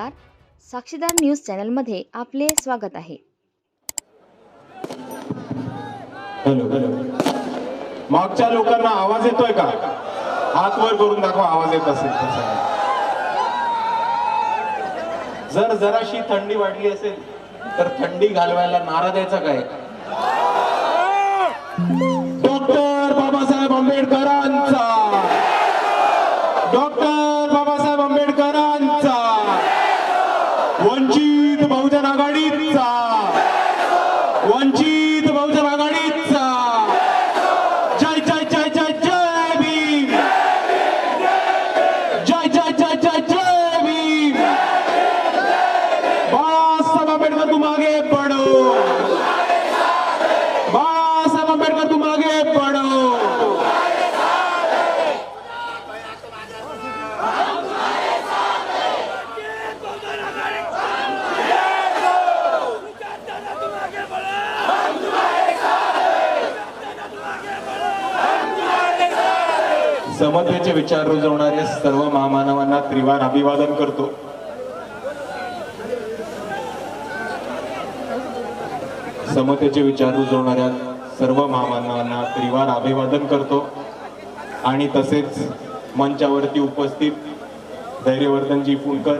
नमस्कार. साक्षीदार न्यूज चॅनलमध्ये आपले स्वागत आहे. मागच्या लोकांना आवाज येतोय का? हात वर करून दाखवा आवाज येत असेल जर जराशी थंडी वाढली असेल तर थंडी घालवायला नारा द्यायचा काय? डॉक्टर बाबासाहेब आंबेडकरांचा डॉक्टर बाबासाहेब आंबेडकरांचा वंचित बहुजन आघाडीचा वंचित बहुजन आघाडीचा जय जय जय जय जय भीम जय जय जय जय जय भीम बाळासाहेब आंबेडकर तुम आगे बढ़ो बाळासाहेब आंबेडकर तुम आगे बढ़ो समत्वेचे विचार रुजवणारे सर्व महामानवांना त्रिवार अभिवादन करतो. समतेचे विचार रुजवणाऱ्या सर्व महामानवांना त्रिवार अभिवादन करतो. आणि तसेच मंचावरती उपस्थित धैर्यवर्धनजी फुलकर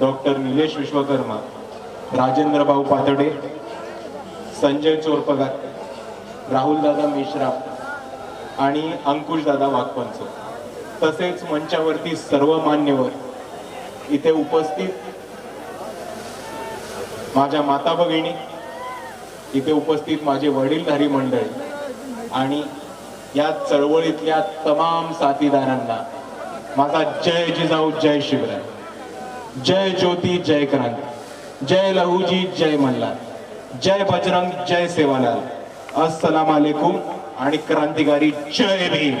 डॉक्टर निलेश विश्वकर्मा राजेंद्रभाऊ पातडे संजय चोरपगार राहुलदादा मिश्रा आणि अंकुशदादा वाघपंच. तसेच मंचावरती सर्व मान्यवर इथे उपस्थित माझ्या माता भगिनी इथे उपस्थित माझे वडीलधारी मंडळी आणि या चळवळीतल्या तमाम साथीदारांना माझा जय जिजाऊ जय शिवराय. जय ज्योती जय क्रांती. जय लहूजी जय मल्हार. जय बजरंग जय सेवालाल. अस्सलाम वालेकुम आणि क्रांतिकारी जय भीम.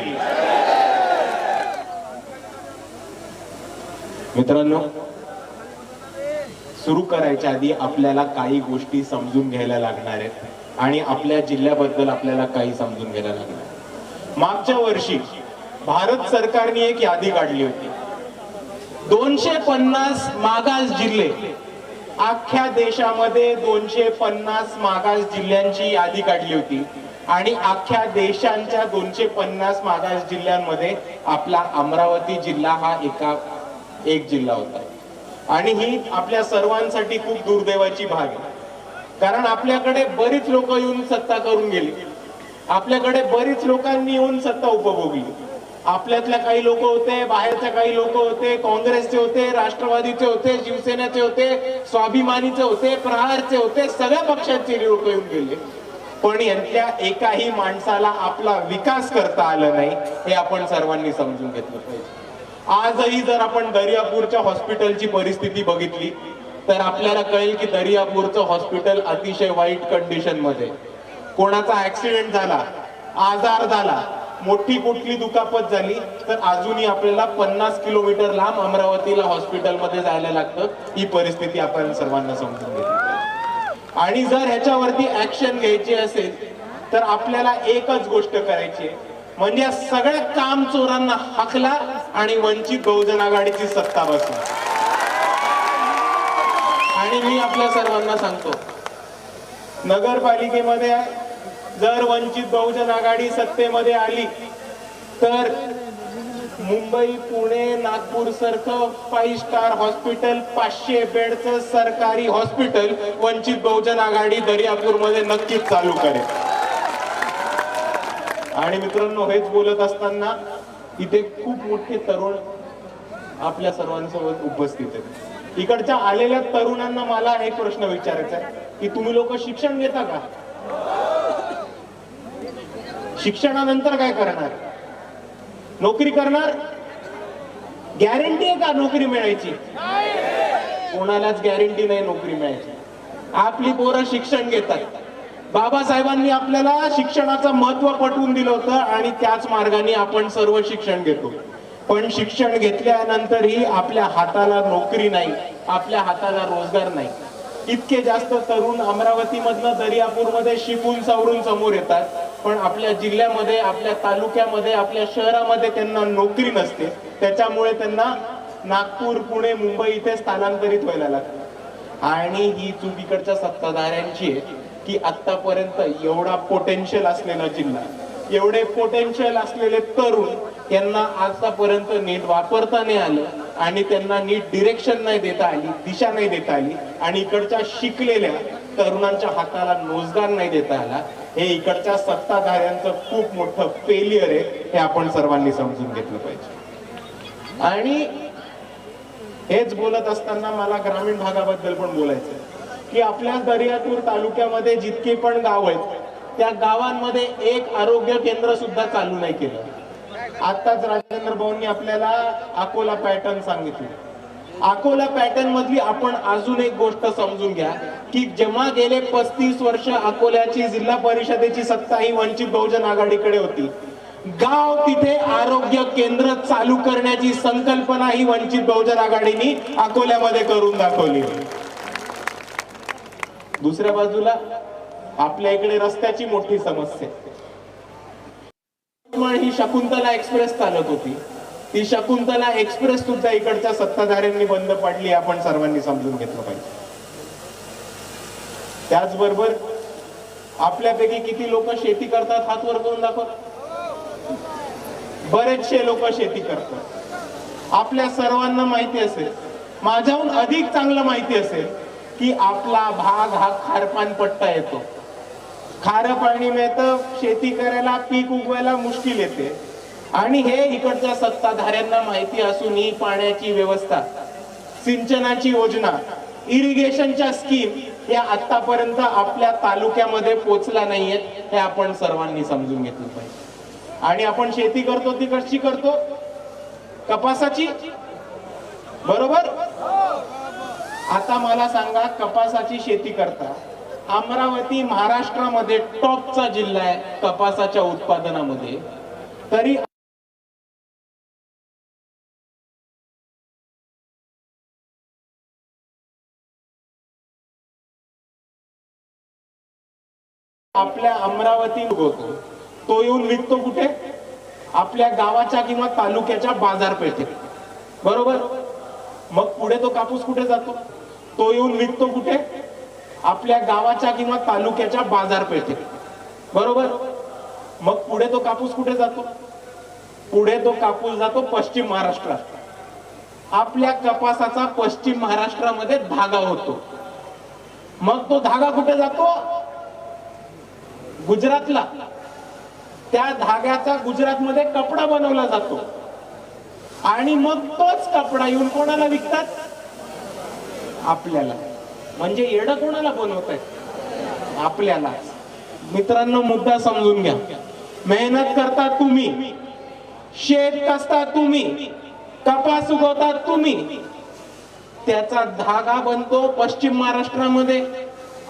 मित्रांनो सुरू करायच्या आधी आपल्याला काही गोष्टी समजून घ्यायला लागणार आहेत आणि आपल्या जिल्ह्याबद्दल आपल्याला काही समजून घ्यायला लागणार मागच्या वर्षी भारत सरकारने एक यादी काढली होती. दोनशे पन्नास मागास जिल्हे अख्ख्या देशामध्ये दोनशे पन्नास मागास जिल्ह्यांची यादी काढली होती आणि अख्ख्या देशांच्या दोनशे पन्नास मागास जिल्ह्यांमध्ये आपला अमरावती जिल्हा हा एका एक जिल्हा होता. आणि ही आपल्या सर्वांसाठी खूप दुर्दैवाची भाग आहे. कारण आपल्याकडे बरीच लोक येऊन सत्ता करून गेली. आपल्याकडे बरीच लोकांनी येऊन सत्ता उपभोगली. आपल्यातल्या काही लोक होते बाहेरच्या काही लोक होते काँग्रेसचे होते राष्ट्रवादीचे होते शिवसेनेचे होते स्वाभिमानीचे होते प्रहारचे होते सगळ्या पक्षांचे लोक येऊन गेले. पण यांच्या एकाही माणसाला आपला विकास करता आला नाही हे आपण सर्वांनी समजून घेतलं पाहिजे. आजही जर आपण दर्यापूरच्या हॉस्पिटलची परिस्थिती बघितली तर आपल्याला कळेल की दर्यापूरचं हॉस्पिटल अतिशय वाईट कंडिशनमध्ये कोणाचा ऍक्सिडेंट झाला आजार झाला मोठी कुठली दुखापत झाली तर अजूनही आपल्याला पन्नास किलोमीटर लांब अमरावतीला हॉस्पिटलमध्ये जायला लागतं. ही परिस्थिती आपण सर्वांना समजून घेतली आणि जर ह्याच्यावरती ऍक्शन घ्यायची असेल तर आपल्याला एकच गोष्ट करायची आहे. म्हणजे या सगळ्या काम चोरांना हकला आणि वंचित बहुजन आघाडीची सत्ता बसली. आणि मी आपल्या सर्वांना सांगतो नगरपालिकेमध्ये जर वंचित बहुजन आघाडी सत्तेमध्ये आली तर मुंबई पुणे नागपूर सारखं फाईव्ह स्टार हॉस्पिटल पाचशे बेडचं सरकारी हॉस्पिटल वंचित बहुजन आघाडी दर्यापूरमध्ये नक्कीच चालू करेल. आणि मित्रांनो हेच बोलत असताना इथे खूप मोठे तरुण आपल्या सर्वांसोबत उपस्थित आहेत. इकडच्या आलेल्या तरुणांना मला एक प्रश्न विचारायचा आहे की तुम्ही लोक शिक्षण घेता का? शिक्षणानंतर काय करणार? नोकरी करणार? गॅरंटी आहे का नोकरी मिळायची? कोणालाच गॅरंटी नाही नोकरी मिळायची. आपली पोरं शिक्षण घेतात. बाबासाहेबांनी आपल्याला शिक्षणाचं महत्त्व पटवून दिलं होतं आणि त्याच मार्गाने आपण सर्व शिक्षण घेतो. पण शिक्षण घेतल्यानंतरही आपल्या हाताला नोकरी नाही आपल्या हाताला रोजगार नाही. इतके जास्त तरुण अमरावती दर्यापूरमध्ये मध्ये शिकून सावरून समोर येतात पण आपल्या जिल्ह्यामध्ये आपल्या तालुक्यामध्ये आपल्या शहरामध्ये त्यांना नोकरी नसते. त्याच्यामुळे त्यांना नागपूर पुणे मुंबई इथे स्थलांतरित व्हायला लागते. आणि ही चूक इकडच्या सत्ताधाऱ्यांची आहे. की आतापर्यंत एवढा पोटेन्शियल असलेला जिल्हा एवढे पोटेन्शियल असलेले तरुण यांना आतापर्यंत नीट वापरता नाही आलं आणि त्यांना नीट डिरेक्शन नाही देता आली दिशा नाही देता आली आणि इकडच्या शिकलेल्या तरुणांच्या हाताला रोजगार नाही देता आला हे इकडच्या सत्ताधाऱ्यांचं खूप मोठं फेलियर आहे हे आपण सर्वांनी समजून घेतलं पाहिजे. आणि हेच बोलत असताना मला ग्रामीण भागाबद्दल पण बोलायचं की आपल्या दर्यापूर तालुक्यामध्ये जितके पण गाव आहेत त्या गावांमध्ये एक आरोग्य केंद्र सुद्धा चालू नाही केलं. आताच राजेंद्र भाऊंनी आपल्याला अकोला पॅटर्न सांगितलं. अकोला पॅटर्न मधली आपण अजून एक गोष्ट समजून घ्या की जेव्हा गेले पस्तीस वर्ष अकोल्याची जिल्हा परिषदेची सत्ता ही वंचित बहुजन आघाडीकडे होती गाव तिथे आरोग्य केंद्र चालू करण्याची संकल्पना ही वंचित बहुजन आघाडीने अकोल्यामध्ये करून दाखवली. दुसऱ्या बाजूला आपल्या इकडे रस्त्याची मोठी समस्या ही शकुंतला एक्सप्रेस चालत होती. ती शकुंतला एक्सप्रेस सुद्धा इकडच्या सत्ताधाऱ्यांनी बंद पाडली आपण सर्वांनी समजून घेतलं पाहिजे. त्याचबरोबर आपल्यापैकी किती लोक शेती करतात हात वर करून दाखव. बरेचसे लोक शेती करतात. आपल्या सर्वांना माहिती असेल माझ्याहून अधिक चांगलं माहिती असेल की आपला भाग हा खारपान पट्टा येतो. खारं पाणी मिळतं शेती करायला पीक उगवायला मुश्किल येते. आणि हे इकडच्या सत्ताधाऱ्यांना माहिती असून ही पाण्याची व्यवस्था सिंचनाची योजना इरिगेशनच्या स्कीम या आतापर्यंत आपल्या तालुक्यामध्ये पोचला नाहीयेत हे आपण सर्वांनी समजून घेतलं पाहिजे. आणि आपण शेती करतो ती कशी करतो. कपासाची. बरोबर? आता मला सांगा कपासाची शेती करता. अमरावती महाराष्ट्रामध्ये टॉपचा जिल्हा आहे कपासाच्या उत्पादनामध्ये. तरी आपल्या अमरावती होतो तो येऊन विकतो कुठे? आपल्या गावाच्या किंवा तालुक्याच्या बाजारपेठेत. बरोबर? मग पुढे तो कापूस कुठे जातो? तो येऊन विकतो कुठे? आपल्या गावाच्या किंवा तालुक्याच्या बाजारपेठेत. बरोबर? मग पुढे तो कापूस कुठे जातो? पुढे तो कापूस जातो पश्चिम महाराष्ट्रात. आपल्या कपासाचा पश्चिम महाराष्ट्रामध्ये धागा होतो. मग तो धागा कुठे जातो? गुजरातला. त्या धाग्याचा गुजरातमध्ये कपडा बनवला जातो. आणि मग तोच कपडा येऊन कोणाला विकतात? आपल्याला. म्हणजे येडं कोणाला बनवत आहे आपल्याला. मित्रांनो मुद्दा समजून घ्या. मेहनत करता तुम्ही. शेत कसता तुम्ही. कपास उगवतात तुम्ही. त्याचा धागा बनतो पश्चिम महाराष्ट्रामध्ये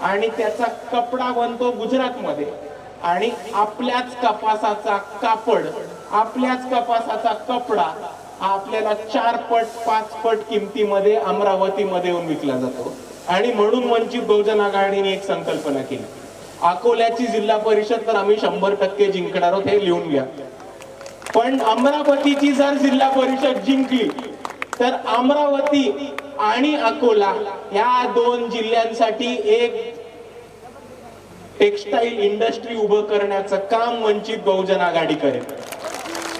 आणि त्याचा कपडा बनतो गुजरातमध्ये. आणि आपल्याच कपासाचा कापड आपल्याच कपासाचा कपडा आपल्याला चार पट पाच पट किमतीमध्ये अमरावतीमध्ये येऊन विकला जातो. आणि म्हणून वंचित बहुजन आघाडीने एक संकल्पना केली. अकोल्याची जिल्हा परिषद तर आम्ही शंभर टक्के जिंकणार आहोत हे लिहून घ्या. पण अमरावतीची जर जिल्हा परिषद जिंकली तर अमरावती आणि अकोला या दोन जिल्ह्यांसाठी एक टेक्सटाईल इंडस्ट्री उभं करण्याचं काम वंचित बहुजन आघाडी करेल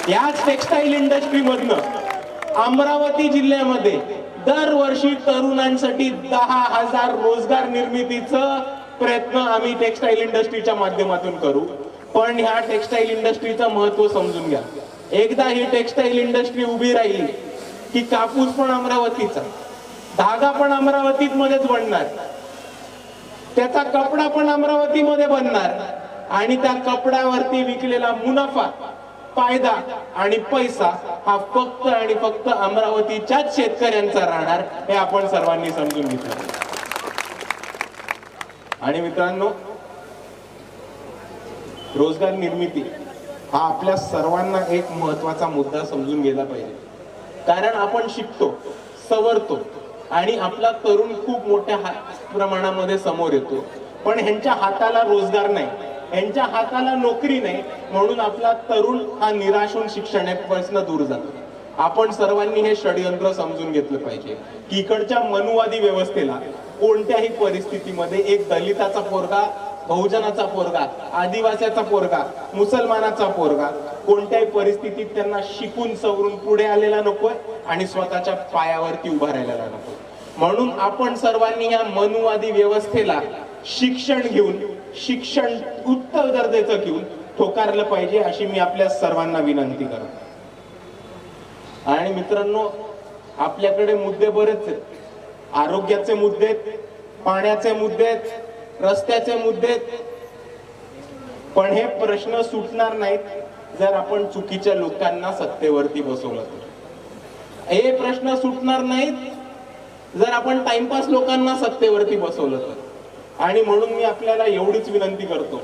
याच टेक्सटाईल इंडस्ट्रीमधनं अमरावती जिल्ह्यामध्ये दरवर्षी तरुणांसाठी दहा हजार रोजगार निर्मितीचं प्रयत्न आम्ही टेक्सटाईल इंडस्ट्रीच्या माध्यमातून करू. पण ह्या टेक्सटाईल इंडस्ट्रीचं महत्त्व समजून घ्या. एकदा ही टेक्सटाईल इंडस्ट्री उभी राहिली की कापूस पण अमरावतीचा धागा पण अमरावतीत मध्येच बनणार त्याचा कपडा पण अमरावतीमध्ये बनणार आणि त्या कपड्यावरती विकलेला मुनाफा फायदा आणि पैसा हा फक्त आणि फक्त अमरावतीच्याच शेतकऱ्यांचा राहणार हे आपण सर्वांनी समजून घेतलं. आणि मित्रांनो रोजगार निर्मिती हा आपल्या सर्वांना एक महत्त्वाचा मुद्दा समजून गेला पाहिजे. कारण आपण शिकतो सवरतो आणि आपला तरुण खूप मोठ्या प्रमाणामध्ये समोर येतो. पण ह्यांच्या हाताला रोजगार नाही. यांच्या हाताला नोकरी नाही म्हणून आपला तरुण हा निराश होऊन शिक्षणापासून दूर जातो आपण सर्वांनी हे षडयंत्र समजून घेतलं पाहिजे की इकडच्या मनुवादी व्यवस्थेला कोणत्याही परिस्थितीमध्ये एक दलिताचा पोरगा बहुजनाचा पोरगा आदिवासीचा पोरगा मुसलमानाचा पोरगा कोणत्याही परिस्थितीत त्यांना शिकून सवरून पुढे आलेला नकोय आणि स्वतःच्या पायावरती उभा राहिलेला नको म्हणून आपण सर्वांनी या मनुवादी व्यवस्थेला शिक्षण घेऊन शिक्षण उत्तर दर्जाचं घेऊन ठोकारलं पाहिजे अशी मी आपल्या सर्वांना विनंती करतो. आणि मित्रांनो आपल्याकडे मुद्दे बरेच आहेत. आरोग्याचे मुद्दे आहेत, पाण्याचे मुद्दे आहेत, रस्त्याचे मुद्दे आहेत. पण हे प्रश्न सुटणार नाहीत जर आपण चुकीच्या लोकांना सत्तेवरती बसवलं तर. हे प्रश्न सुटणार नाहीत जर आपण टाइमपास लोकांना सत्तेवरती बसवलं तर. आणि म्हणून मी आपल्याला एवढीच विनंती करतो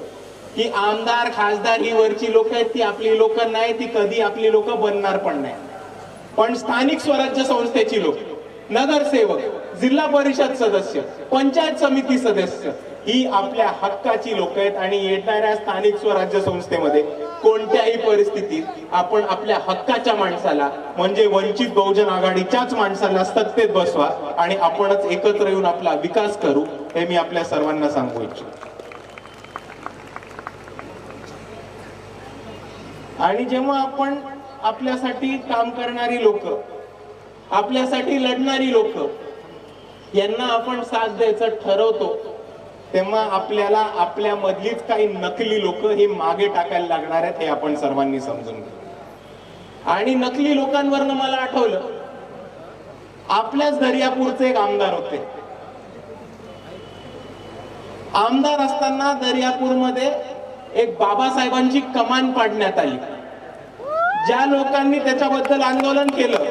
की आमदार खासदार ही वरची लोक आहेत ती आपली लोक नाही ती कधी आपली लोक बनणार पण नाही. पण स्थानिक स्वराज्य संस्थेची लोक नगरसेवक जिल्हा परिषद सदस्य पंचायत समिती सदस्य ही आपल्या हक्काची लोक आहेत आणि येणाऱ्या स्थानिक स्वराज्य संस्थेमध्ये कोणत्याही परिस्थितीत आपण आपल्या हक्काच्या माणसाला म्हणजे वंचित बहुजन आघाडीच्याच माणसाला सत्तेत बसवा आणि आपणच एकत्र येऊन आपला विकास करू हे मी आपल्या सर्वांना सांगू इच्छितो. आणि जेव्हा आपण आपल्यासाठी काम करणारी लोक आपल्यासाठी लढणारी लोक यांना आपण साथ द्यायचं ठरवतो तेव्हा आपल्याला आपल्या मधलीच काही नकली लोक हे मागे टाकायला लागणार आहेत हे आपण सर्वांनी समजून घ्या. आणि नकली लोकांवरनं मला आठवलं आपल्याच दर्यापूरचे एक आमदार होते. आमदार असताना दर्यापूरमध्ये एक बाबासाहेबांची कमान पाडण्यात आली. ज्या लोकांनी त्याच्याबद्दल आंदोलन केलं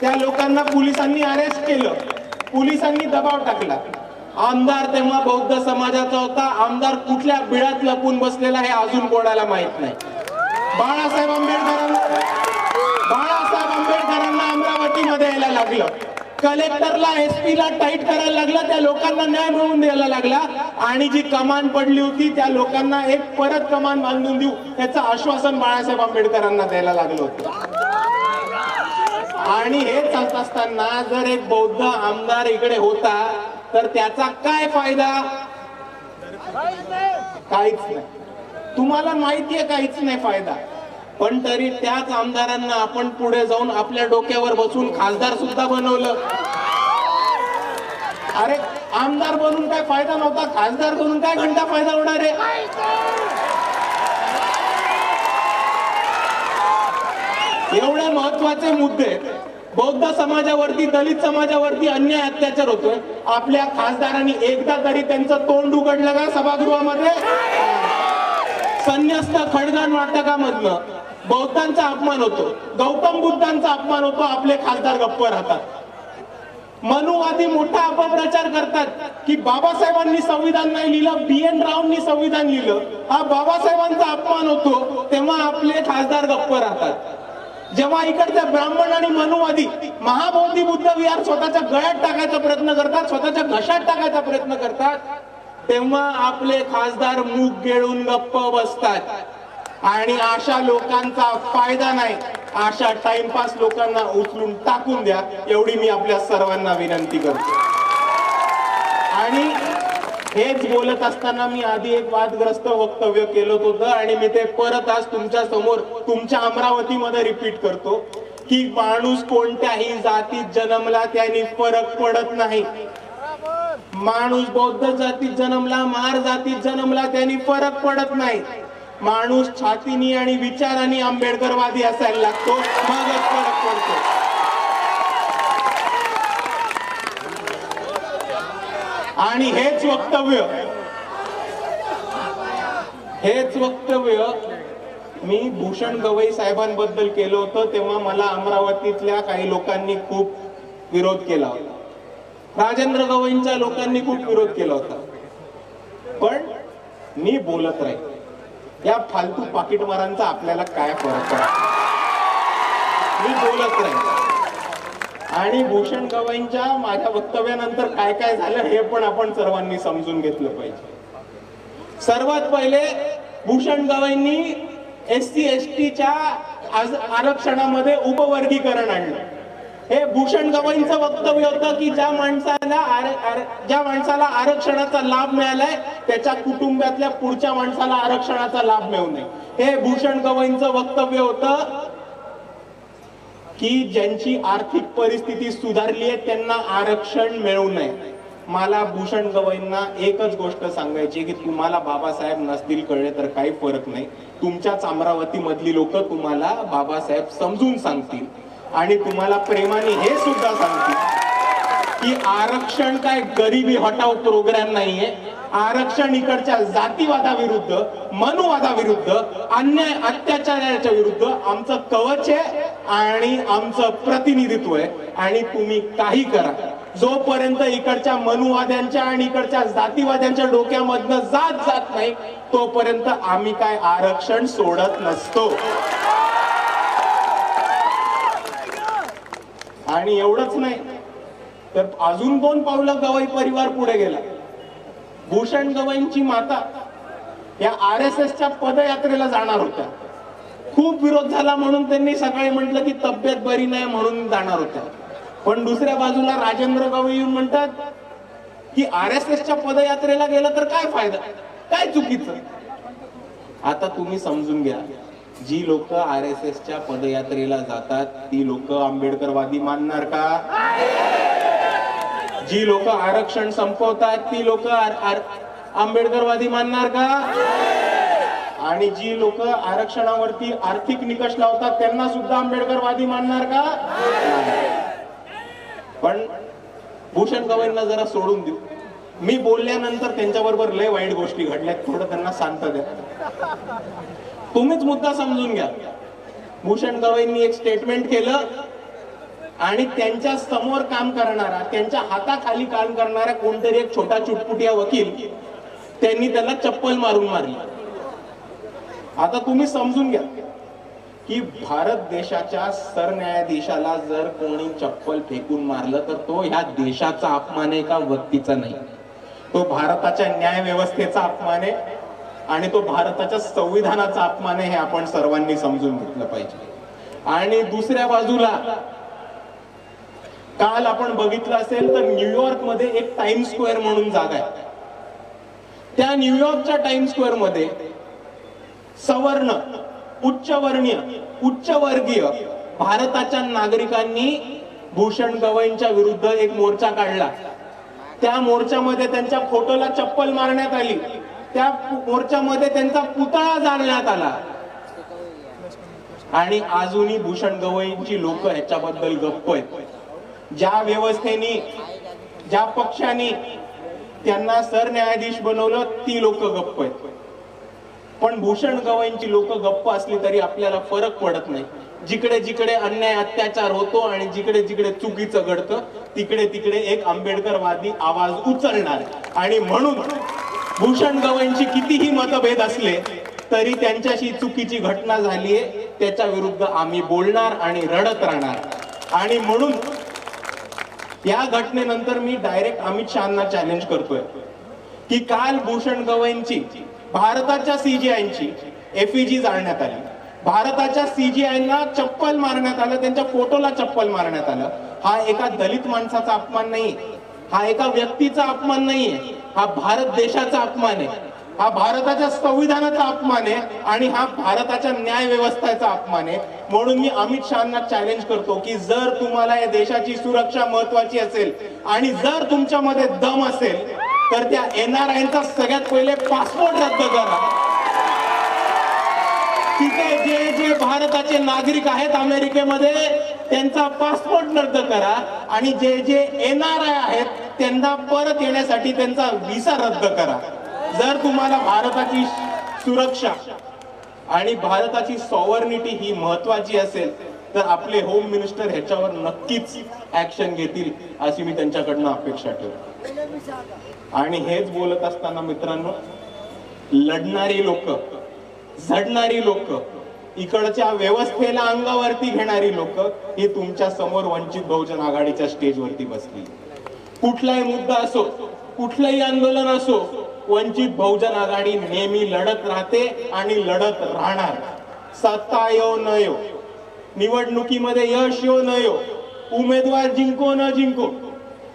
त्या लोकांना पोलिसांनी अरेस्ट केलं पोलिसांनी दबाव टाकला. आमदार तेव्हा बौद्ध समाजाचा होता. आमदार कुठल्या बिळात लपून बसलेला हे अजून कोणाला माहीत नाही. बाळासाहेब आंबेडकरांना बाळासाहेब आंबेडकरांना अमरावतीमध्ये यायला लागलं. कलेक्टरला एसपी ला टाईट करायला लागलं त्या लोकांना न्याय मिळवून द्यायला लागला. आणि जी कमान पडली होती त्या लोकांना एक परत कमान बांधून देऊ याचं आश्वासन बाळासाहेब आंबेडकरांना द्यायला लागलं होतं. आणि हेच असताना जर एक बौद्ध आमदार इकडे होता तर त्याचा काय फायदा? काहीच नाही. तुम्हाला माहितीये काहीच नाही फायदा. पण तरी त्याच आमदारांना आपण पुढे जाऊन आपल्या डोक्यावर बसून खासदार सुद्धा बनवलं. अरे आमदार बनून काय फायदा नव्हता? खासदार बनून काय घंटा फायदा होणार आहे? एवढे महत्त्वाचे मुद्दे. बौद्ध समाजावरती दलित समाजावरती अन्याय अत्याचार होतोय. आपल्या खासदारांनी एकदा तरी त्यांचं तोंड उघडलं का सभागृहामध्ये? संन्यस्त खडगान नाटकामधनं बौद्धांचा अपमान होतो. गौतम बुद्धांचा अपमान होतो. आपले खासदार गप्प राहतात. मनुवादी मोठा अपप्रचार करतात की बाबासाहेबांनी संविधान नाही लिहिलं बी एन रावनी संविधान लिहिलं. हा बाबासाहेबांचा अपमान होतो तेव्हा आपले खासदार गप्प राहतात. जेव्हा इकडच्या ब्राह्मण आणि मनुवादी महाबोधी बुद्ध विहार स्वतःच्या गळ्यात टाकायचा प्रयत्न करतात स्वतःच्या घशात टाकायचा प्रयत्न करतात तेव्हा आपले खासदार मूग गेळून गप्प बसतात. आणि अशा लोकांचा फायदा नाही. अशा टाइमपास लोकांना उचलून टाकून द्या एवढी मी आपल्या सर्वांना विनंती करतो. आणि हेच बोलत असताना मी आधी एक वादग्रस्त वक्तव्य केलं होतं आणि मी ते परत आज तुमच्यासमोर तुमच्या अमरावतीमध्ये रिपीट करतो की माणूस कोणत्याही जातीत जन्मला त्याने फरक पडत नाही. माणूस बौद्ध जातीत जन्मला मार जातीत जन्मला त्यांनी फरक पडत नाही. माणूस छातीनी आणि विचाराने आंबेडकरवादी असायला लागतो मगच फरक पडतो. आणि हेच वक्तव्य. हेच वक्तव्य मी भूषण गवई साहेबांबद्दल केलं होतं तेव्हा मला अमरावतीतल्या काही लोकांनी खूप विरोध केला होता. राजेंद्र गवईंच्या लोकांनी खूप विरोध केला होता. पण मी बोलत राहील या फालतू पाकिटमारांचा आपल्याला काय फरक पडतो? मी बोलत राहील आणि भूषण गवईंच्या माझ्या वक्तव्यानंतर काय काय झालं हे पण आपण सर्वांनी समजून घेतलं पाहिजे. सर्वात पहिले भूषण गवईंनी एस सी एस टीच्या आरक्षणामध्ये उपवर्गीकरण आणलं. हे भूषण गवईंचं वक्तव्य होतं की ज्या माणसाला आर- आर- ज्या माणसाला आरक्षणाचा लाभ मिळालाय त्याच्या कुटुंबातल्या पुढच्या माणसाला आरक्षणाचा लाभ मिळू नये. हे भूषण गवईंचं वक्तव्य होतं. की ज्यांची आर्थिक परिस्थिती सुधारली आहे त्यांना आरक्षण मिळू नये. मला भूषण गवईंना एकच गोष्ट सांगायची की तुम्हाला बाबासाहेब नसतील कळले तर काही फरक नाही. तुमच्याच चामरावती मधली लोक तुम्हाला बाबासाहेब समजून सांगतील. आणि तुम्हाला प्रेमाने हे सुद्धा सांगतील की आरक्षण काय गरिबी हटाव प्रोग्राम नाहीये. आरक्षण इकडच्या जातीवादाविरुद्ध मनुवादाविरुद्ध अन्याय अत्याचाराच्या विरुद्ध आमचं कवच आहे आणि आमचं प्रतिनिधित्व आहे. आणि तुम्ही काही करा. जोपर्यंत इकडच्या मनुवाद्यांच्या आणि इकडच्या जातीवाद्यांच्या डोक्यामधनं जात जात नाही तोपर्यंत आम्ही काय आरक्षण सोडत नसतो. आणि एवढंच नाही. तर अजून दोन पावलं गवई परिवार पुढे गेला. भूषण गवईंची माता या आर एस एसच्या पदयात्रेला जाणार होत्या. खूप विरोध झाला म्हणून त्यांनी सकाळी म्हटलं की तब्येत बरी नाही म्हणून जाणार होत्या. पण दुसऱ्या बाजूला राजेंद्र गवई येऊन म्हणतात की आर एस एसच्या पदयात्रेला गेलं तर काय फायदा? काय चुकीचं? आता तुम्ही समजून घ्या. जी लोक आर एस एसच्या पदयात्रेला जातात ती लोक आंबेडकरवादी मानणार का? जी लोक आरक्षण संपवतात ती लोक आंबेडकरवादी मानणार का? आणि जी लोक आरक्षणावरती आर्थिक निकष लावतात त्यांना सुद्धा आंबेडकरवादी मानणार का? पण भूषण गवईंना जरा सोडून देऊ. मी बोलल्यानंतर त्यांच्याबरोबर लय वाईट गोष्टी घडल्या थोडं त्यांना शांत द्या. तुम्हीच मुद्दा समजून घ्या. भूषण गवईंनी एक स्टेटमेंट केलं आणि त्यांच्यासमोर काम करणारा त्यांच्या हाताखाली काम करणारा कोणतरी एक छोटा चुटपुटिया वकील त्यांनी त्याला चप्पल मारून मारली. आता तुम्ही समजून घ्या की भारत देशाच्या सरन्यायाधीशाला जर कोणी चप्पल फेकून मारलं तर तो ह्या देशाचा अपमान आहे का व्यक्तीचा नाही? तो भारताच्या न्याय व्यवस्थेचा अपमान आहे आणि तो भारताच्या संविधानाचा अपमान आहे हे आपण सर्वांनी समजून घेतलं पाहिजे. आणि दुसऱ्या बाजूला काल आपण बघितलं असेल तर न्यूयॉर्कमध्ये एक टाइम स्क्वेअर म्हणून जागा आहे. त्या न्यूयॉर्कच्या टाइम स्क्वेअरमध्ये सवर्ण उच्चवर्णीय उच्चवर्गीय भारताच्या नागरिकांनी भूषण गवईंच्या विरुद्ध एक मोर्चा काढला. त्या मोर्चामध्ये त्यांच्या फोटोला चप्पल मारण्यात आली. त्या मोर्चामध्ये त्यांचा पुतळा जाळण्यात आला. आणि अजूनही भूषण गवईंची लोक ह्याच्याबद्दल गप्प आहेत. ज्या व्यवस्थेने ज्या पक्षाने त्यांना सरन्यायाधीश बनवलं ती लोक गप्प आहेत. पण भूषण गवईंची लोक गप्प असली तरी आपल्याला फरक पडत नाही. जिकडे जिकडे अन्याय अत्याचार होतो आणि जिकडे जिकडे चुकीचं घडतं तिकडे तिकडे एक आंबेडकरवादी आवाज उचलणार आणि म्हणून भूषण गवईंची कितीही मतभेद असले तरी त्यांच्याशी चुकीची घटना झालीये त्याच्या विरुद्ध आम्ही बोलणार आणि रडत राहणार. आणि म्हणून या घटनेनंतर मी डायरेक्ट अमित शहाना चॅलेंज करतोय. की काल भूषण गवईंची भारताच्या सीजीआयची एफईजी जाळण्यात आली. भारताच्या सीजीआयला चप्पल मारण्यात आलं त्यांच्या फोटोला चप्पल मारण्यात आलं. हा एका दलित माणसाचा अपमान नाही हा एका व्यक्तीचा अपमान नाहीये. हा भारत देशाचा अपमान आहे. हा भारताच्या संविधानाचा अपमान आहे आणि हा भारताच्या न्याय व्यवस्थेचा अपमान. आहे म्हणून मी अमित शहाना चॅलेंज करतो की जर तुम्हाला या देशाची सुरक्षा महत्वाची असेल आणि जर तुमच्यामध्ये दम असेल तर त्या एनआरआयचा सगळ्यात पहिले पासपोर्ट रद्द करा. तिथे जे जे भारताचे नागरिक आहेत अमेरिकेमध्ये त्यांचा पासपोर्ट रद्द करा आणि जे जे एनआरआय आहेत त्यांना परत येण्यासाठी त्यांचा व्हिसा रद्द करा. जर तुम्हाला भारताची सुरक्षा आणि भारताची सॉवर्निटी ही महत्वाची असेल तर आपले होम मिनिस्टर ह्याच्यावर नक्कीच ऍक्शन घेतील अशी मी त्यांच्याकडनं अपेक्षा ठेवतो. आणि हेच बोलत असताना मित्रांनो लढणारी लोक झडणारी लोक इकडच्या व्यवस्थेला अंगावरती घेणारी लोक ही तुमच्यासमोर वंचित बहुजन आघाडीच्या स्टेजवरती बसली. कुठलाही मुद्दा असो कुठलंही आंदोलन असो वंचित बहुजन आघाडी नेहमी लढत राहते आणि लढत राहणार. सत्ता यो न यो निवडणुकीमध्ये यश यो न यो उमेदवार जिंको न जिंको.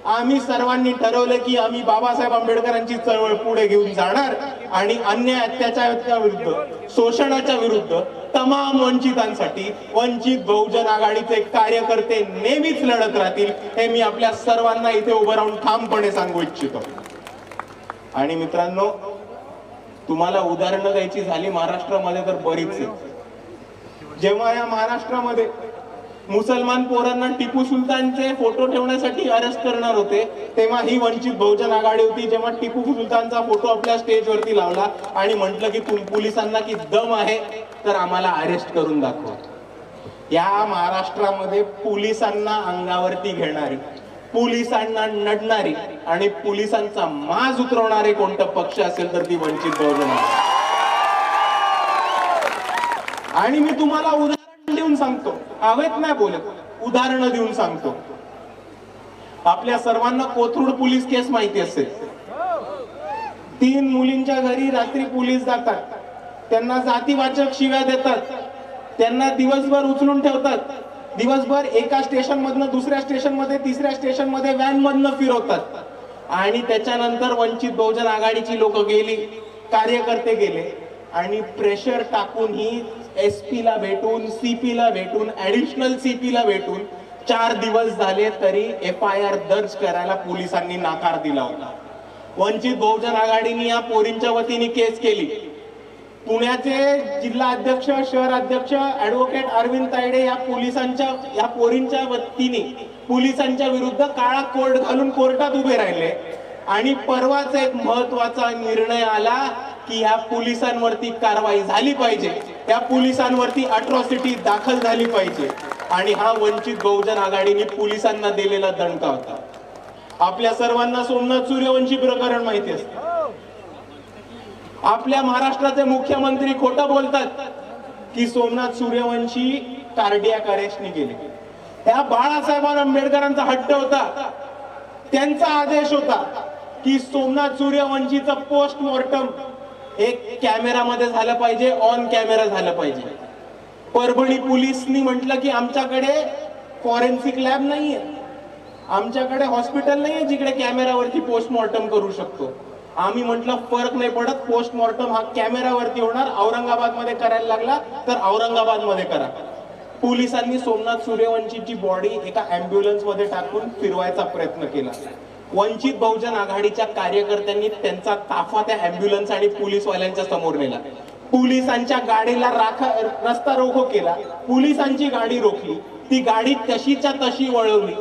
आम्ही सर्वांनी ठरवलं की आम्ही बाबासाहेब आंबेडकरांची चळवळ पुढे घेऊन जाणार आणि अन्याय अत्याचाराच्या विरुद्ध शोषणाच्या विरुद्ध तमाम वंचितांसाठी वंचित बहुजन आघाडीचे कार्यकर्ते नेहमीच लढत राहतील हे मी आपल्या सर्वांना इथे उभं राहून ठामपणे सांगू इच्छितो. आणि मित्रांनो तुम्हाला उदाहरणं द्यायची झाली महाराष्ट्रामध्ये तर बरीच आहे जेव्हा या महाराष्ट्रामध्ये मुसलमान पोरांना टिपू सुलतानचे फोटो ठेवण्यासाठी अरेस्ट करणार होते तेव्हा ही वंचित बहुजन आघाडी होती जेव्हा टिपू सुलतानचा फोटो आपल्या स्टेजवरती लावला आणि म्हटलं की तुम पोलिसांना की दम आहे तर आम्हाला अरेस्ट करून दाखवा. या महाराष्ट्रामध्ये पोलिसांना अंगावरती घेणारी पोलिसांना नडणारी आणि पोलिसांचा माज उतरवणारे कोणतं पक्ष असेल तर ती वंचित बहुजन आणि मी तुम्हाला उदाहरण देऊन सांगतो. हवेत नाही बोलत. उदाहरणं देऊन सांगतो. आपल्या सर्वांना कोथरूड पोलीस केस माहिती असेल. तीन मुलींच्या घरी रात्री पोलीस जातात. त्यांना जातीवाचक शिव्या देतात. त्यांना दिवसभर उचलून ठेवतात. दिवसभर एका स्टेशन मधनं दुसऱ्या स्टेशनमध्ये तिसऱ्या स्टेशनमध्ये व्हॅन मधनं फिरवतात. आणि त्याच्यानंतर वंचित बहुजन आघाडीची लोक गेली कार्यकर्ते गेले. आणि प्रेशर टाकून ही एस ला भेटून सीपी ला भेटून ऍडिशनल सीपी ला भेटून चार दिवस झाले तरी एफ आय आर दर्ज करायला पोलिसांनी नाकार दिला होता. वंचित बहुजन आघाडीने या पोरींच्या वतीने केस केली. पुण्याचे जिल्हा अध्यक्ष शहर अध्यक्ष ऍडव्होकेट अरविंद तायडे या पोलिसांच्या या पोरींच्या वतीने पोलिसांच्या विरुद्ध काळा कोर्ट घालून कोर्टात उभे राहिले. आणि परवाच एक महत्त्वाचा निर्णय आला की ह्या पोलिसांवरती कारवाई झाली पाहिजे. त्या पोलिसांवरती अट्रॉसिटी दाखल झाली पाहिजे. आणि हा वंचित बहुजन आघाडीने पोलिसांना दिलेला दणका होता. आपल्या सर्वांना सोमनाथ सूर्यवंशी प्रकरण माहिती असतं. आपल्या महाराष्ट्राचे मुख्यमंत्री खोटं बोलतात की सोमनाथ सूर्यवंशी कार्डियाक अरेस्टने गेले. ह्या बाळासाहेब आंबेडकरांचा हट्ट होता. त्यांचा आदेश होता की सोमनाथ सूर्यवंशीचं पोस्टमॉर्टम एक कॅमेरामध्ये झालं पाहिजे ऑन कॅमेरा झालं पाहिजे. परभणी पोलिसनी म्हटलं की आमच्याकडे फॉरेन्सिक लॅब नाहीये. आमच्याकडे हॉस्पिटल नाहीये जिकडे कॅमेरावरती पोस्टमॉर्टम करू शकतो. आम्ही म्हटलं फरक नाही पडत पोस्टमॉर्टम हा कॅमेरावरती होणार औरंगाबादमध्ये करायला लागला तर औरंगाबादमध्ये करा. पोलिसांनी सोमनाथ सूर्यवंशीची बॉडी एका अँब्युलन्समध्ये टाकून फिरवायचा प्रयत्न केला. वंचित बहुजन आघाडीच्या कार्यकर्त्यांनी त्यांचा ताफा त्या अँब्युलन्स आणि पोलीसवाल्यांच्या समोर नेला. पोलिसांच्या गाडीला राखा रस्ता रोखो केला. पोलिसांची गाडी रोखली. ती गाडी तशीच्या तशी वळवली.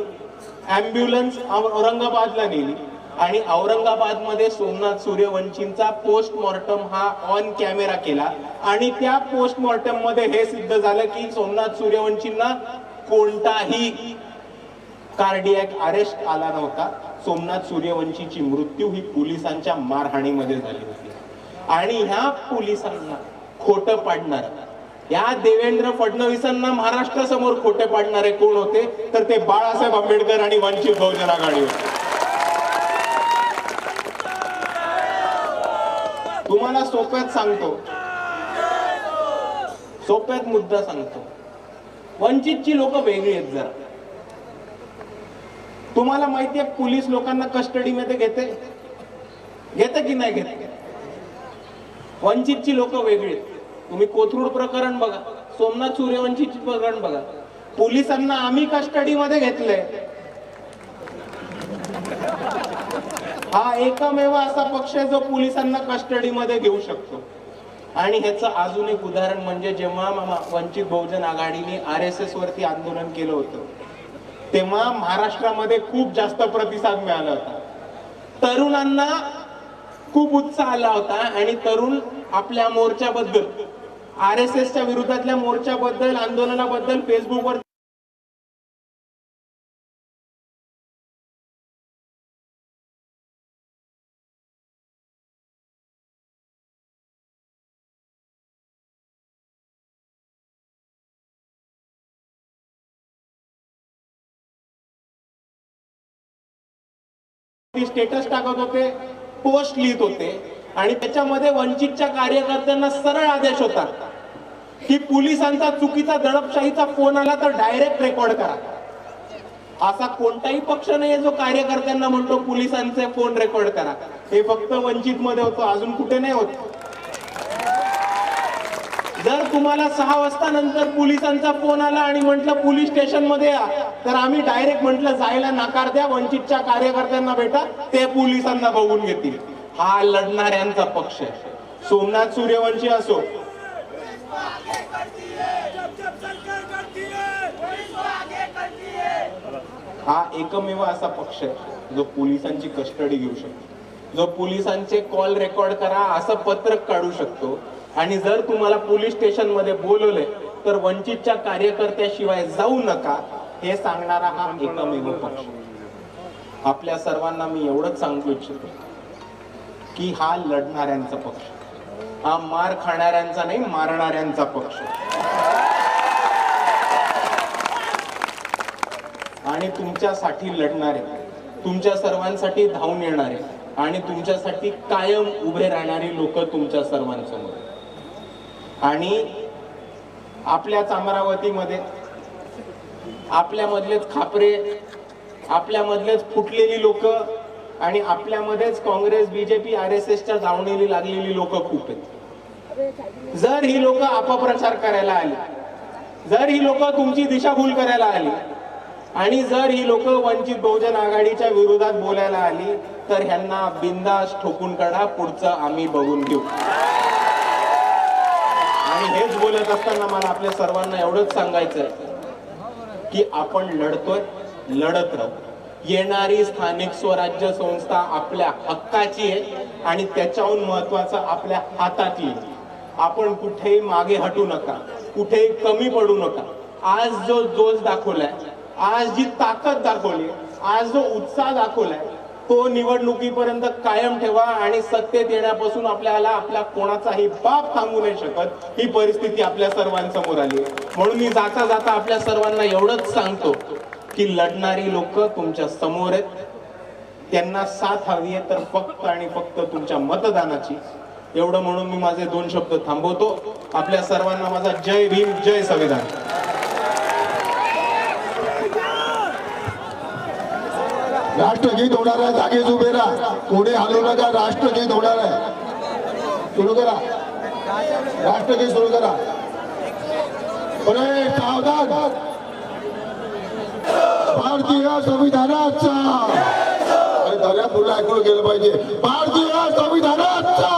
अँब्युलन्स औरंगाबादला नेली. आणि औरंगाबादमध्ये सोमनाथ सूर्यवंशींचा पोस्टमॉर्टम हा ऑन कॅमेरा केला. आणि त्या पोस्टमॉर्टममध्ये हे सिद्ध झालं की सोमनाथ सूर्यवंशींना कोणताही कार्डियक अरेस्ट आला नव्हता. सोमनाथ सूर्यवंशीची मृत्यू ही पोलिसांच्या मारहाणीमध्ये झाली होती. आणि ह्या पोलिसांना खोटं पाडणार या देवेंद्र फडणवीसांना महाराष्ट्रासमोर खोटे पाडणारे कोण होते? तर ते बाळासाहेब आंबेडकर आणि वंचित बहुजन आघाडी होते. तुम्हाला सोप्यात सांगतो. सोप्यात मुद्दा सांगतो. वंचितची लोक वेगळी आहेत जरा. तुम्हाला माहिती आहे पोलीस लोकांना कस्टडीमध्ये घेते? घेते की नाही घेते? वंचितची लोक वेगळी आहेत. तुम्ही कोथरूड प्रकरण बघा. सोमनाथ सूर्यवंशीची प्रकरण बघा. पोलिसांना आम्ही कस्टडीमध्ये घेतलंय. हा एकमेव असा पक्ष आहे जो पोलिसांना कस्टडीमध्ये घेऊ शकतो. आणि ह्याचं अजून एक उदाहरण म्हणजे जेव्हा वंचित बहुजन आघाडीने आर एस एस वरती आंदोलन केलं होतं तेव्हा महाराष्ट्रामध्ये खूप जास्त प्रतिसाद मिळाला होता. तरुणांना खूप उत्साह आला होता आणि तरुण आपल्या मोर्चाबद्दल आर एस एसच्या विरोधातल्या मोर्चाबद्दल आंदोलनाबद्दल फेसबुकवर स्टेटस टाकत होते पोस्ट लिहित होते. आणि त्याच्यामध्ये वंचितच्या कार्यकर्त्यांना सरळ आदेश होता की पोलिसांचा चुकीचा दडपशाहीचा फोन आला तर डायरेक्ट रेकॉर्ड करा. असा कोणताही पक्ष नाही जो कार्यकर्त्यांना म्हणतो पोलिसांचे फोन रेकॉर्ड करा. हे फक्त वंचित मध्ये होतो अजून कुठे नाही होत. जर तुम्हाला सहा वाजता नंतर पोलिसांचा फोन आला आणि म्हटलं पोलीस स्टेशनमध्ये या तर आम्ही डायरेक्ट म्हटलं जायला नकार द्या वंचितच्या कार्यकर्त्यांना भेटा ते पोलिसांना बघून घेतील. हा लढणाऱ्यांचा पक्ष आहे. सोमनाथ सूर्यवंशी असो. हा एकमेव असा पक्ष आहे जो पोलिसांची कस्टडी घेऊ शकतो. जो पोलिसांचे कॉल रेकॉर्ड करा असं पत्रक काढू शकतो. आणि जर तुम्हाला पोलीस स्टेशनमध्ये बोलवले तर वंचितच्या कार्यकर्त्याशिवाय जाऊ नका हे सांगणारा हा एकमेव पक्ष. आपल्या सर्वांना मी एवढंच सांगू इच्छितो की हा लढणाऱ्यांचा पक्ष. हा मार खाणाऱ्यांचा नाही मारणाऱ्यांचा पक्ष. आणि तुमच्यासाठी लढणारे तुमच्या सर्वांसाठी धावून येणारे आणि तुमच्यासाठी कायम उभे राहणारी लोक तुमच्या सर्वांसमोर आणि आपल्याच अमरावतीमध्ये आपल्यामधलेच खापरे आपल्यामधलेच फुटलेली लोक आणि आपल्यामध्येच काँग्रेस बीजेपी आर एस एसच्या जावणीली लागलेली लोक खूप आहेत. जर ही लोक अपप्रचार करायला आली जर ही लोक तुमची दिशाभूल करायला आली आणि जर ही लोक वंचित बहुजन आघाडीच्या विरोधात बोलायला आली तर ह्यांना बिंदास ठोकून काढा पुढचं आम्ही बघून घेऊ. आणि हेच बोलत असताना मला आपल्या सर्वांना एवढंच सांगायचंय की आपण लढतोय लढत राहतो येणारी स्थानिक स्वराज्य संस्था आपल्या हक्काची आहे आणि त्याच्याहून महत्वाचं आपल्या हातातली आहे. आपण कुठेही मागे हटू नका कुठेही कमी पडू नका आज जो जोश दाखवलाय आज जी ताकद दाखवली आज जो उत्साह दाखवलाय तो निवडणुकीपर्यंत कायम ठेवा आणि सत्तेत येण्यापासून आपल्याला आपला कोणाचाही बाप थांबू नाही शकत. ही परिस्थिती आपल्या सर्वांसमोर आली. आहे. म्हणून मी जाता जाता आपल्या सर्वांना एवढंच सांगतो की लढणारी लोक तुमच्यासमोर आहेत. त्यांना साथ हवी आहे तर फक्त आणि फक्त तुमच्या मतदानाची. एवढं म्हणून मी माझे दोन शब्द थांबवतो. आपल्या सर्वांना माझा जय भीम जय संविधान. राष्ट्रगीत होणार आहे जागे उभे राहा. कोणी हलू नका राष्ट्रगीत होणार आहे. सुरू करा. राष्ट्रगीत सुरू करा. अरे सावधान. भारतीय संविधानाचा. अरे दर्या पूर्ण ऐकून गेलं पाहिजे. भारतीय संविधानाचा.